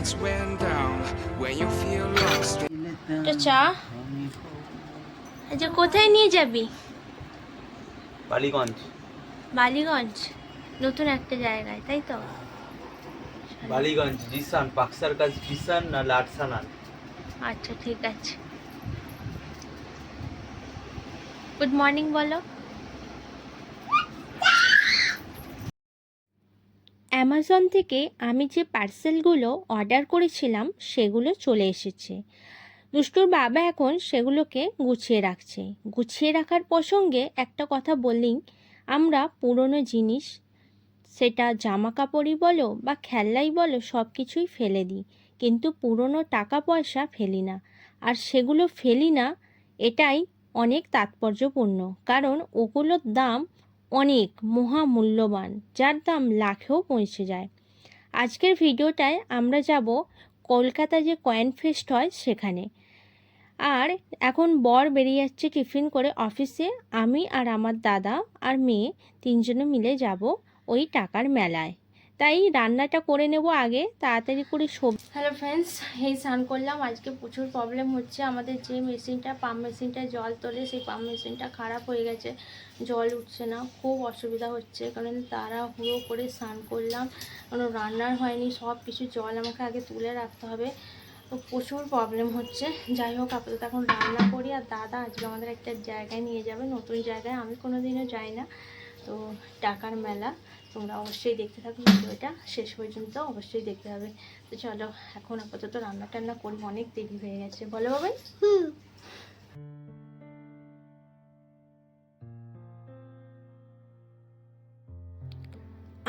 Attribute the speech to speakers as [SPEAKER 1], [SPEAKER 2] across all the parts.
[SPEAKER 1] lights went down when you feel lost.
[SPEAKER 2] তো চা? আচ্ছা কোথায় নিয়ে যাবি?
[SPEAKER 3] বালিগঞ্জ।
[SPEAKER 2] বালিগঞ্জ? নতুন একটা জায়গায় তাই তো?
[SPEAKER 3] বালিগঞ্জ জিসান পাকসার কাজ জিসান না লাটসানান?
[SPEAKER 2] আচ্ছা ঠিক আছে। গুড মর্নিং বলো। অ্যামাজন থেকে আমি যে পার্সেলগুলো অর্ডার করেছিলাম, সেগুলো চলে এসেছে। দুষ্টুর বাবা এখন সেগুলোকে গুছিয়ে রাখছে। গুছিয়ে রাখার প্রসঙ্গে একটা কথা বললেই আমরা পুরনো জিনিস, সেটা জামা কাপড়ই বলো বা খেলনাই বলো সব কিছুই ফেলে দিই। কিন্তু পুরনো টাকা পয়সা ফেলি না। আর সেগুলো ফেলি না, এটাই অনেক তাৎপর্যপূর্ণ। কারণ ওগুলোর দাম অনেক মহামূল্যবান, যার দাম লাখেও পৌঁছে যায়। আজকের ভিডিওটায় আমরা যাব কলকাতা যে কয়েন ফেস্ট হয় সেখানে। আর এখন বর বেরিয়ে যাচ্ছে টিফিন করে অফিসে। আমি আর আমার দাদা আর মেয়ে তিনজনে মিলে যাব ওই টাকার মেলায়। তাই রান্নাটা করে নেব আগে, তাড়াতাড়ি করে সবজি হ্যালো ফ্রেন্ডস এই স্নান করলাম, আজকে প্রচুর প্রবলেম হচ্ছে। আমাদের যে মেশিনটা পাম্প মেশিনটা জল তোলে, সেই পাম্প মেশিনটা খারাপ হয়ে গেছে, জল উঠছে না, খুব অসুবিধা হচ্ছে। কারণ তারা হুড়ো করে স্নান করলাম, কোনো রান্নার হয়নি, সব কিছু জল আমাকে আগে তুলে রাখতে হবে। তো প্রচুর প্রবলেম হচ্ছে। যাই হোক, আপাতত এখন রান্না করি, আর দাদা আজকে আমাদের একটা জায়গায় নিয়ে যাবে, নতুন জায়গায়। আমি কোনো দিনও যাই না, তো টাকার মেলা। তোমরা অবশ্যই দেখতে থাকো ভিডিওটা শেষ পর্যন্ত অবশ্যই দেখতে হবে। তো চলো এখন আপাতত রান্না টান্না করি অনেক দেরি হয়ে গেছে। বলো বাবাই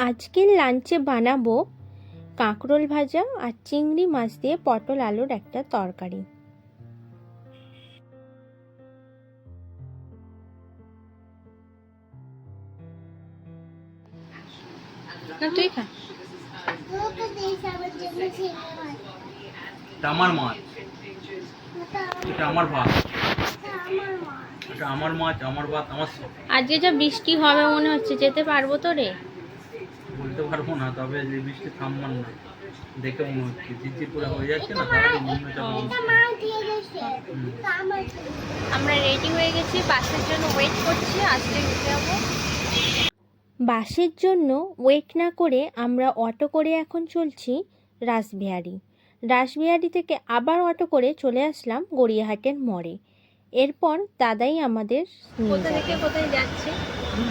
[SPEAKER 2] আজকের লাঞ্চে বানাবো কাঁকরোল ভাজা আর চিংড়ি মাছ দিয়ে পটল আলুর একটা তরকারি। না তুই খা।
[SPEAKER 3] এটা আমার মাছ। এটা আমার ভাত। এটা আমার মাছ আমার ভাত আমার
[SPEAKER 2] আজকে যা বৃষ্টি হবে মনে হচ্ছে যেতে পারব তো রে?
[SPEAKER 3] বলতে পারব না তবে যে বৃষ্টি থামবার না। দেখে মনে হচ্ছে ঝিরঝির করে হয়ে যাচ্ছে না।
[SPEAKER 2] আমরা রেডি হয়ে গেছি বাসের জন্য ওয়েট করছি আসলে উঠে যাব। বাসের জন্য ওয়েট না করে আমরা অটো করে এখন চলছি রাসবিহারি। রাসবিহারি থেকে আবার অটো করে চলে আসলাম গড়িয়াহাটের মোড়ে। এরপর দাদাই আমাদের কোথা থেকে কোথায় যাচ্ছে?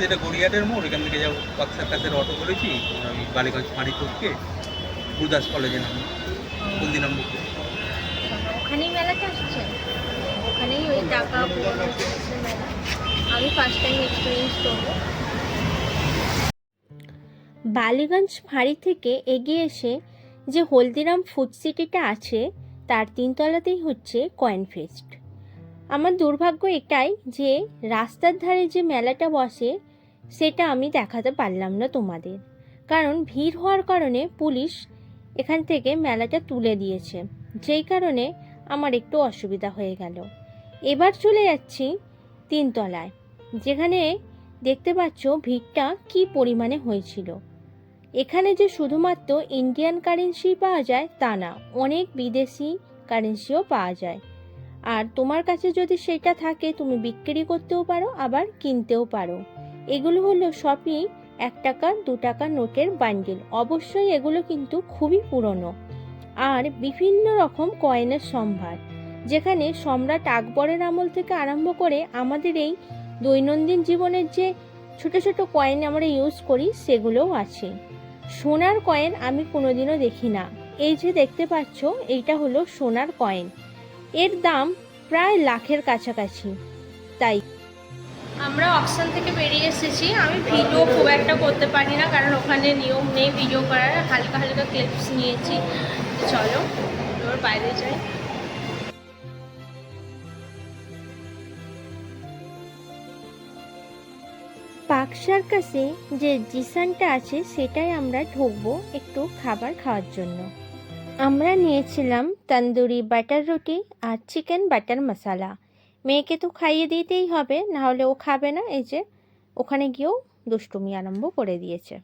[SPEAKER 3] এটা গড়িয়াটের মোড় এখান থেকে যাব পাকসার কাছের অটো করেছি বালিগঞ্জ ফাঁড়ি গুরদাস কলেজে নামি
[SPEAKER 2] ওখানেই আসছে ওখানেই ওই টাকা আমি ফার্স্ট টাইম এক্সপিরিয়েন্স করব। বালিগঞ্জ ফাঁড়ি থেকে এগিয়ে এসে যে হলদিরাম ফুড সিটিটা আছে, তার তিনতলাতেই হচ্ছে কয়েন ফেস্ট আমার দুর্ভাগ্য এটাই যে রাস্তার ধারে যে মেলাটা বসে, সেটা আমি দেখাতে পারলাম না তোমাদের। কারণ ভিড় হওয়ার কারণে পুলিশ এখান থেকে মেলাটা তুলে দিয়েছে। যেই কারণে আমার একটু অসুবিধা হয়ে গেল। এবার চলে যাচ্ছি তিনতলায়, যেখানে দেখতে পাচ্ছ ভিড়টা কি পরিমাণে হয়েছিল। এখানে যে শুধুমাত্র ইন্ডিয়ান কারেন্সি পাওয়া যায় তা না, অনেক বিদেশি কারেন্সিও পাওয়া যায়। আর তোমার কাছে যদি সেটা থাকে, তুমি বিক্রি করতেও পারো, আবার কিনতেও পারো। এগুলো হলো সবই এক টাকা, দু টাকা নোটের বান্ডিল অবশ্যই এগুলো কিন্তু খুবই পুরনো। আর বিভিন্ন রকম কয়েনের সম্ভার। যেখানে সম্রাট আকবরের আমল থেকে আরম্ভ করে আমাদের এই দৈনন্দিন জীবনের যে ছোট ছোট কয়েন আমরা ইউজ করি, সেগুলোও আছে। সোনার কয়েন আমি কোনোদিনও দেখি না। এই যে দেখতে পাচ্ছ, এইটা হলো সোনার কয়েন এর দাম প্রায় লাখের কাছাকাছি। তাই আমরা অকশন থেকে বেরিয়ে এসেছি। আমি ভিডিও খুব একটা করতে পারি না, কারণ ওখানে নিয়ম নেই ভিডিও করার। হালকা হালকা ক্লিপস নিয়েছি। চলো বাইরে যাই। পার্ক সার্কাসে যে জিসানটা আছে, সেটাই আমরা ঢুকবো একটু খাবার খাওয়ার জন্য। আমরা নিয়েছিলাম তন্দুরি বাটার রুটি আর চিকেন বাটার মশালা। মেয়েকে তো খাইয়ে দিতেই হবে না হলে ও খাবে না, এই যে ওখানে গিয়েও দুষ্টুমি আরম্ভ করে দিয়েছে।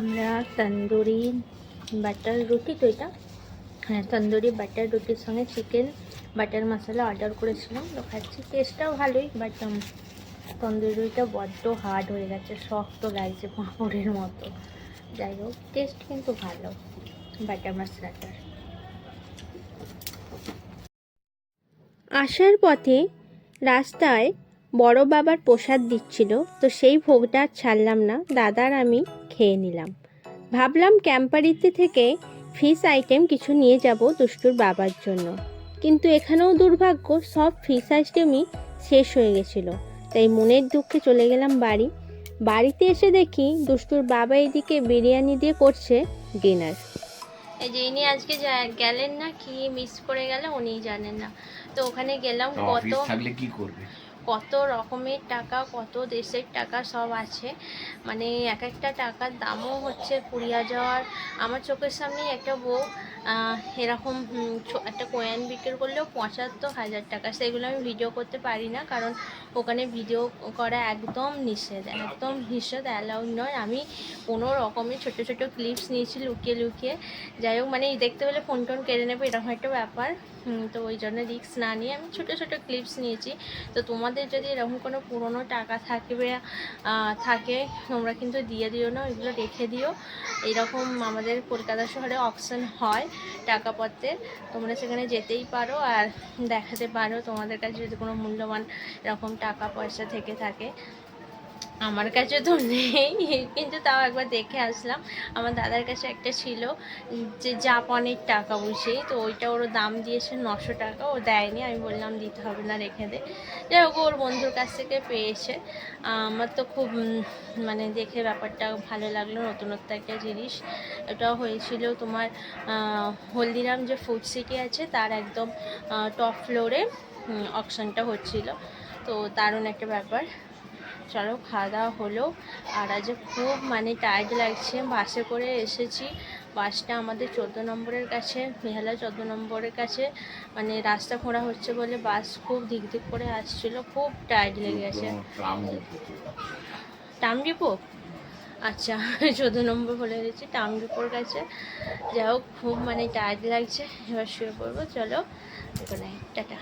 [SPEAKER 2] আমরা তন্দুরি বাটার রুটি তো এটা হ্যাঁ তন্দুরি বাটার, রুটির সঙ্গে চিকেন বাটার মশলা অর্ডার করেছিলাম। তো খাচ্ছি টেস্টটাও ভালোই বাট তন্দুরিটা বড্ড হার্ড হয়ে গেছে, শক্ত লাগছে পাঁপড়ের মতো। যাই হোক টেস্ট কিন্তু ভালো বাটার মশলাটার আসার পথে রাস্তায় বড় বাবার প্রসাদ দিচ্ছিল, তো সেই ভোগটা আর ছাড়লাম না, দাদার আমি খেয়ে নিলাম। ভাবলাম ক্যাম্পারিতে থেকে ফিশ আইটেম কিছু নিয়ে যাব দুষ্টুর বাবার জন্য। কিন্তু এখানেও দুর্ভাগ্য সব ফিশ আইটেমই শেষ হয়ে গেছিল। তাই মনের দুঃখে চলে গেলাম বাড়ি। বাড়িতে এসে দেখি দুষ্টুর বাবা এদিকে বিরিয়ানি দিয়ে করছে ডিনার। এই যে ইনি আজকে যা- গেলেন না কি? মিস করে গেল উনি জানেন না। তো ওখানে গেলাম কত
[SPEAKER 4] থাকলে কি করবে?
[SPEAKER 2] কত রকমের টাকা, কত দেশের টাকা সব আছে। মানে এক একটা টাকার দামও হচ্ছে পুড়িয়া যাওয়ার। আমার চোখের সামনেই একটা বউ এরকম একটা কয়েন বিক্রি করলেও পঁচাত্তর হাজার টাকা। সেগুলো আমি ভিডিও করতে পারি না, কারণ ওখানে ভিডিও করা একদম নিষেধ একদম নিষেধ অ্যালাউড নয়। আমি কোনো রকমের ছোটো ছোটো ক্লিপস নিয়েছি লুকিয়ে লুকিয়ে। যাই হোক মানে দেখতে পেলে ফোন টোন কেড়ে নেবে, এরকম একটা ব্যাপার। তো ওই জন্য রিস্ক না নিয়ে আমি ছোটো ছোটো ক্লিপস নিয়েছি। তো তোমাদের যদি এরকম কোনো পুরনো টাকা থাকবে থাকে, তোমরা কিন্তু দিয়ে দিও না, ওইগুলো রেখে দিও। এরকম আমাদের কলকাতা শহরে অপশন হয় টাকাপত্রের তোমরা সেখানে যেতেই পারো আর দেখাতে পারো তোমাদের কাছে যদি কোনো মূল্যবান এরকম টাকা পয়সা থেকে থাকে। আমার কাছে তো নেই, কিন্তু তাও একবার দেখে আসলাম। আমার দাদার কাছে একটা ছিল যে জাপানের টাকা বুঝেই তো ওইটা ওর দাম দিয়েছে নশো টাকা, ও দেয়নি। আমি বললাম, দিতে হবে না, রেখে দে। যাই হোক ওর বন্ধুর কাছ থেকে পেয়েছে। আমার তো খুব মানে দেখে ব্যাপারটা ভালো লাগল, নতুনত্ব একটা জিনিস। এটা হয়েছিল তোমার হলদিরাম যে ফুড সিটি আছে, তার একদম টপ ফ্লোরে অকশনটা হচ্ছিল। তো দারুণ একটা ব্যাপার। চলো খাওয়া দাওয়া হলো। আর আজ খুব মানে টায়ার্ড লাগছে। বাসে করে এসেছি। বাসটা আমাদের চোদ্দ নম্বরের কাছে বেহালা চোদ্দ নম্বরের কাছে। মানে রাস্তা খোঁড়া হচ্ছে বলে বাস খুব দিক দিক করে আসছিল। খুব টায়ার্ড লেগে গেছে। টামডিপো আচ্ছা চোদ্দ নম্বর বলে গেছি টামডিপোর কাছে। যাই হোক খুব মানে টায়ার্ড লাগছে। এবার শুয়ে পড়ব। চলো ওখানে টাটা।